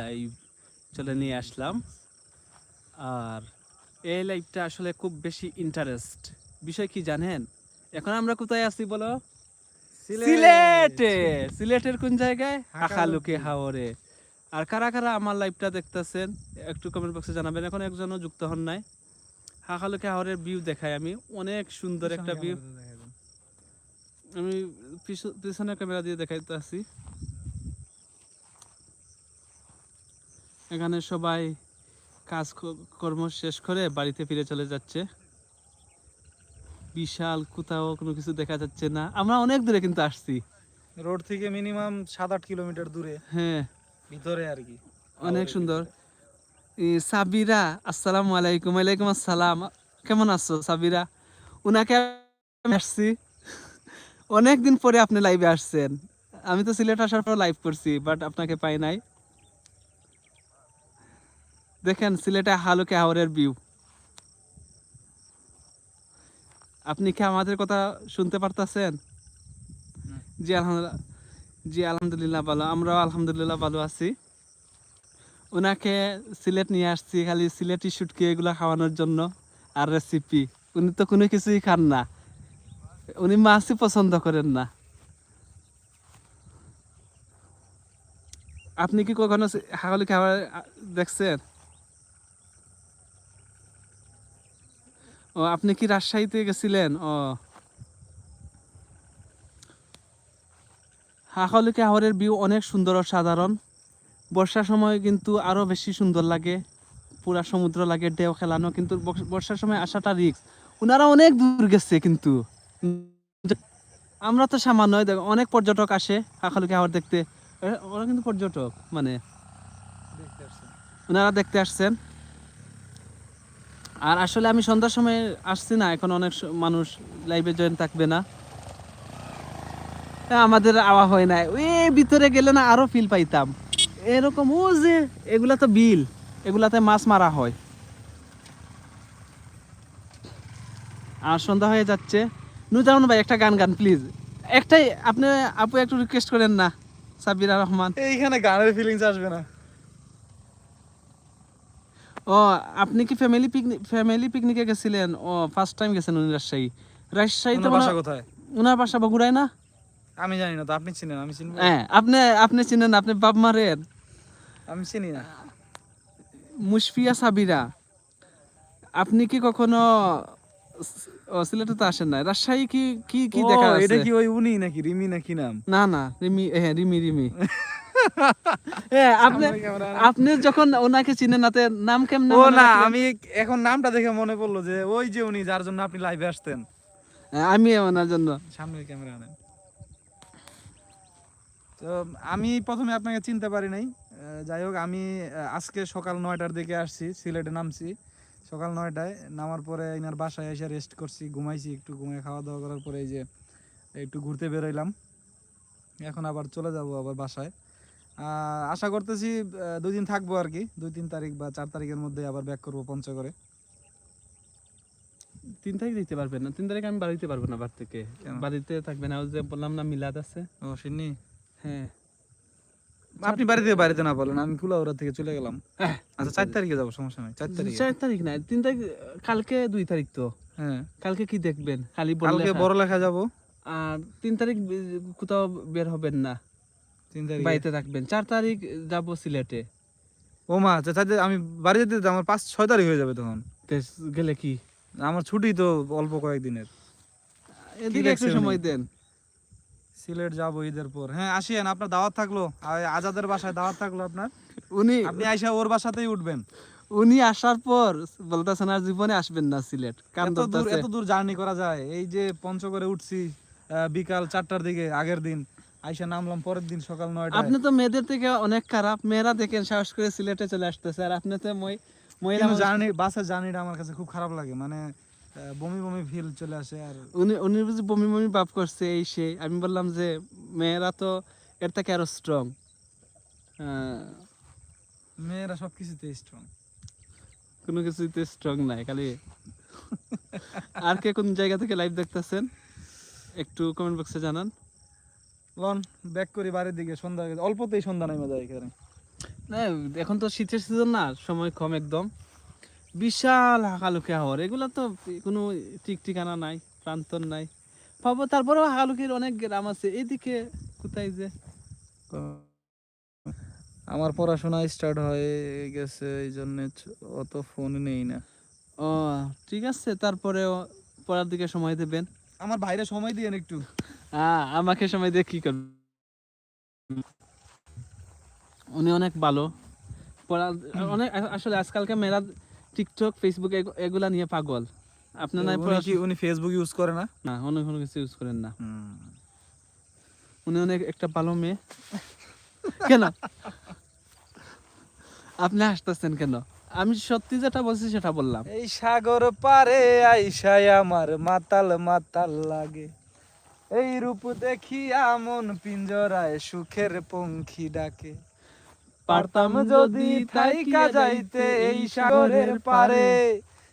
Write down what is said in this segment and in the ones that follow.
Live চলে নিয়ে আসলাম। আর এই লাইভটা আসলে খুব বেশি ইন্টারেস্ট বিষয় কি জানেন? এখন আমরা কোথায় আছি বলো? সিলেটে। সিলেটের কোন জায়গায়? হাকালুকে হাওরে। আর কারা কারা আমার লাইভটা দেখতেছেন একটু কমেন্ট বক্সে জানাবেন। এখন একজনও যুক্ত হন নাই। হাকালুকে হাওরের ভিউ দেখাই। আমি অনেক সুন্দর একটা ভিউ আমি পিছনে ক্যামেরা দিয়ে দেখাইতে আছি এখানে সবাই কাজ কর্ম শেষ করে বাড়িতে ফিরে চলে যাচ্ছে। বিশাল কোথাও কোনো কিছু দেখা যাচ্ছে না। আমরা অনেক দূরে কিন্তু আসছি। রোড থেকে মিনিমাম সাত আট কিলোমিটার দূরে। হ্যাঁ। ভিতরে আর কি। অনেক সুন্দর। সাবিরা আসসালামু আলাইকুম। ওয়ালাইকুম আসসালাম। কেমন আছো সাবিরা? উনাকে আসছি। অনেক দিন পরে আপনি লাইভে আসছেন। আমি তো সিলেট আসার পর লাইভ করছি বাট আপনাকে পাই নাই। দেখেন সিলেটে হালুকে হাওরের ভিউ আপনি কি আমাদের কথা শুনতে পারতেছেন? জি আলহামদুলিল্লাহ জি আলহামদুলিল্লাহ ভালো। আমরাও আলহামদুলিল্লাহ ভালো আছি। ওনাকে সিলেট নিয়ে আসছি খালি সিলেটি শুটকি এগুলো খাওয়ানোর জন্য আর রেসিপি উনি তো কোনো কিছুই খান না। উনি মাছই পছন্দ করেন না। আপনি কি কখনো হাগলি খাবার দেখছেন? ও, আপনি কি রাজশাহীতে গেছিলেন? ও। হাকালিকা হাওরের ভিউ অনেক সুন্দর ও সাধারণ। বর্ষার সময় কিন্তু আরও বেশি সুন্দর লাগে। পুরা সমুদ্র লাগে, ঢেউ খেলানো, কিন্তু বর্ষার সময় আসাটা রিক্স ওনারা অনেক দূর গেছে কিন্তু। আমরা তো সামান্য, দেখো, অনেক পর্যটক আসে হাকালুকে হাওর দেখতে। ওরা কিন্তু পর্যটক মানে। ওনারা দেখতে আসছেন। আর আসলে আমি সন্ধ্যার সময় আসছি না, এখন অনেক মানুষ লাইভে জয়েন থাকবে না। আমাদের আওয়া হয় না ওই ভিতরে গেলে না আরও ফিল পাইতাম। এরকম, ও যে এগুলা তো বিল, এগুলাতে মাছ মারা হয়। আর সন্ধ্যা হয়ে যাচ্ছে। নু নুজামন ভাই, একটা গান গান প্লিজ একটাই, আপনি, আপু একটু রিকোয়েস্ট করেন না সাবিরা রহমান। এইখানে গানের ফিলিংস আসবে না। ও আপনি কি ফ্যামিলি পিকনিক ফ্যামিলি পিকনিকে গেছিলেন? ও ফার্স্ট টাইম গেছেন উনি রাজশাহী। রাজশাহীতে ওনার মনে বাসা কোথায়? ওনার বাসা বগুড়ায় না? আমি জানি না তো আপনি চিনেন আমি চিনবো হ্যাঁ আপনি আপনি চিনেন আপনি বাপ মারেন আমি চিনি না। মুশফিয়া সাবিরা। আপনি কি কখনো ও সিলেটে তো আসেন না রাজশাহী কি কি কি দেখা এটা কি ওই উনি নাকি রিমি নাকি নাম? না না রিমি হ্যাঁ রিমি রিমি। হ্যাঁ আপনি যখন ওনাকে চিনেন নাম কেমন ও না আমি এখন নামটা দেখে মনে পড়ল যে ওই যে উনি যার জন্য আপনি লাইভে আসতেন। আমি ওনার জন্য। সামনের ক্যামেরা আনেন তো আমি প্রথমে আপনাকে চিনতে পারি নাই। যাই হোক আমি আজকে সকাল নয়টার দিকে আসছি সিলেটে নামছি। সকাল নয়টায় নামার পরে এনার বাসায় এসে রেস্ট করছি ঘুমাইছি একটু ঘুমিয়ে খাওয়া দাওয়া করার পরে এই যে একটু ঘুরতে বেরোইলাম। এখন আবার চলে যাব আবার বাসায়। আশা করতেছি দুই দিন থাকব আর কি। দুই তিন তারিখ বা চার তারিখের মধ্যে আবার ব্যাক করব পঞ্চগড়ে। তিন তারিখ দিতে পারবেন না। তিন তারিখ আমি বাড়িতে পারব না বাড়ি থেকে। বাড়িতে থাকবে না। যে বললাম না মিলাদ আছে। ও সিন্নি? হ্যাঁ। আপনি বাড়িতে বাড়িতে না বলেন আমি কুলাউড়া থেকে চলে গেলাম। আচ্ছা চার তারিখে যাব সমস্যা নাই। চার তারিখে। চার তারিখ না তিন তারিখ কালকে দুই তারিখ তো। হ্যাঁ। কালকে কি দেখবেন? খালি কালকে বড় লেখা যাব। আর তিন তারিখ কোথাও বের হবেন না। বাড়িতে থাকবেন। চার তারিখ যাব সিলেটে। ও মা আচ্ছা আমি বাড়ি যেতে আমার পাঁচ ছয় তারিখ হয়ে যাবে তখন। গেলে কি? আমার ছুটি তো অল্প কয়েকদিনের। এদিকে একটু সময় দেন। সিলেট যাব ঈদের পর। হ্যাঁ আসিয়েন আপনার দাওয়াত থাকল। আজাদের বাসায় দাওয়াত থাকল আপনার। উনি আপনি আইসা ওর বাসাতেই উঠবেন। উনি আসার পর বলতেছেন আর জীবনে আসবেন না সিলেট। কারণ এত দূর জার্নি করা যায়। এই যে পঞ্চগড়ে উঠছি বিকাল চারটার দিকে আগের দিন। আইসা নামলাম পরের দিন সকাল নয়টা আপনি তো মেয়েদের থেকে অনেক খারাপ। মেয়েরা দেখেন সাহস করে সিলেটে চলে আসতেছে। আর আপনি তো মই মহিলা জার্নি বাসের জার্নিটা আমার কাছে খুব খারাপ লাগে। মানে বমি বমি ফিল চলে আসে আর উনি উনি বুঝি বমি বমি ভাব করছে এই সেই আমি বললাম যে মেয়েরা তো এর থেকে আরও স্ট্রং মেয়েরা সব কিছুতে স্ট্রং কোনো কিছুতে স্ট্রং নাই খালি আর কে কোন জায়গা থেকে লাইভ দেখতেছেন? একটু কমেন্ট বক্সে জানান। লন ব্যাক করি বাড়ির দিকে সন্ধ্যা অল্পতেই সন্ধ্যা নেমে যায় এখানে। না, এখন তো শীতের সিজন না সময় কম একদম। বিশাল হাকালুকি হাওর এগুলো তো কোনো ঠিক ঠিকানা নাই প্রান্তর নাই। পাবো তারপরেও হাকালুকির অনেক গ্রাম আছে। এদিকে কোথায় যে? আমার পড়াশোনা স্টার্ট হয়ে গেছে এই জন্য অত ফোন নেই না। ও ঠিক আছে তারপরেও পড়ার দিকে সময় দেবেন। আমার ভাইরা সময় দিয়েন একটু। আমাকে সময় দিয়ে কি করবে? উনি অনেক ভালো। পড়া অনেক আসলে আজকালকে মেয়েরা টিকটক ফেসবুক এগুলা নিয়ে পাগল। আপনার নাই উনি কি উনি ফেসবুক ইউজ করে না? না অন্য কোনো কিছু ইউজ করেন না। উনি অনেক একটা ভালো মেয়ে। কেন? আপনি হাসতেছেন কেন? আমি সত্যি যেটা বলছি সেটা বললাম। এই সাগর পারে আইসাই আমার মাতাল মাতাল লাগে। এই রূপ দেখিয়া মন পিঞ্জরায় সুখের পঙ্খী ডাকে। পারতাম যদি থাইকা যাইতে এই সাগরের পারে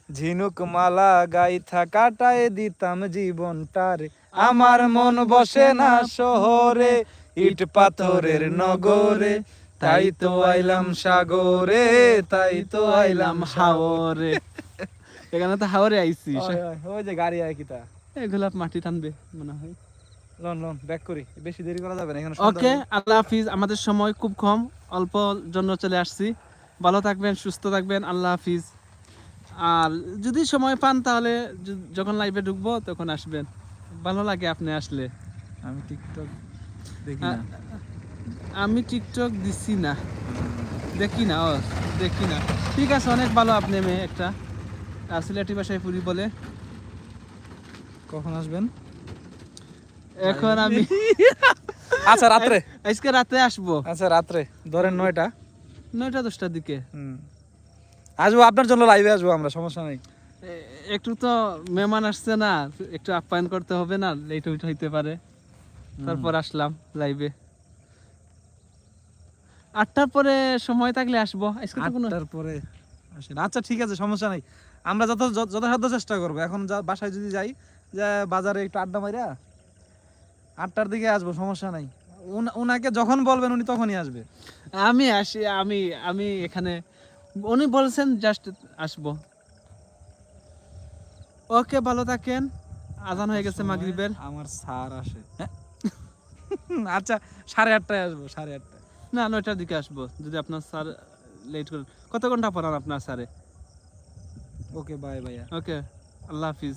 ঝিনুক মালা গাইথা কাটায় দিতাম জীবনটারে। আমার মন বসে না শহরে ইট পাথরের নগরে তাই তো আইলাম সাগরে তাই তো আইলাম হাওরে। এখানে তো হাওরে আইছি ওই যে গাড়ি আয় কিতা এগুলা মাটি টানবে মনে হয়। লন লন ব্যাক করি। বেশি দেরি করা যাবে না এখানে ওকে আল্লাহ হাফিজ আমাদের সময় খুব কম অল্প জন্য চলে আসছি। ভালো থাকবেন সুস্থ থাকবেন আল্লাহ হাফিজ। আর যদি সময় পান তাহলে যখন লাইভে ঢুকবো তখন আসবেন। ভালো লাগে আপনি আসলে। আমি টিকটক দেখি না। আমি টিকটক দিচ্ছি না। দেখি না ও দেখি না। ঠিক আছে অনেক ভালো আপনি মেয়ে একটা। সিলেটি ভাষায় পুরি বলে। কখন আসবেন? এখন আমি আচ্ছা রাত্রে। আজকে রাতে আসব। আচ্ছা রাত্রে। ধরেন নয়টা। নয়টা দশটার দিকে। হুম। আসব আপনার জন্য লাইভে আসব আমরা সমস্যা নেই। একটু তো মেহমান আসছে না একটু আপ্যায়ন করতে হবে না লেট উইট হইতে পারে। তারপর আসলাম লাইভে আটটার পরে সময় থাকলে আসব। আজকে তো কোনো আটটার পরে আসেন। আচ্ছা ঠিক আছে সমস্যা নাই। আমরা যত যথাসাধ্য চেষ্টা করব। এখন যা বাসায় যদি যাই যে বাজারে একটু আড্ডা মাইরা আটটার দিকে আসব সমস্যা নাই। উন- উনাকে যখন বলবেন উনি তখনই আসবে। আমি আসি আমি আমি এখানে উনি বলছেন জাস্ট আসব। ওকে ভালো থাকেন। আজান হয়ে গেছে মাগরিবের। আমার স্যার আসে। হ্যাঁ? আচ্ছা সাড়ে আটটায় আসব সাড়ে আটটায়। না নয়টার দিকে আসব যদি আপনার স্যার লেট করেন। কত ঘণ্টা পড়ান আপনার স্যারে? ওকে বাই ভাইয়া। ওকে আল্লাহ হাফিজ।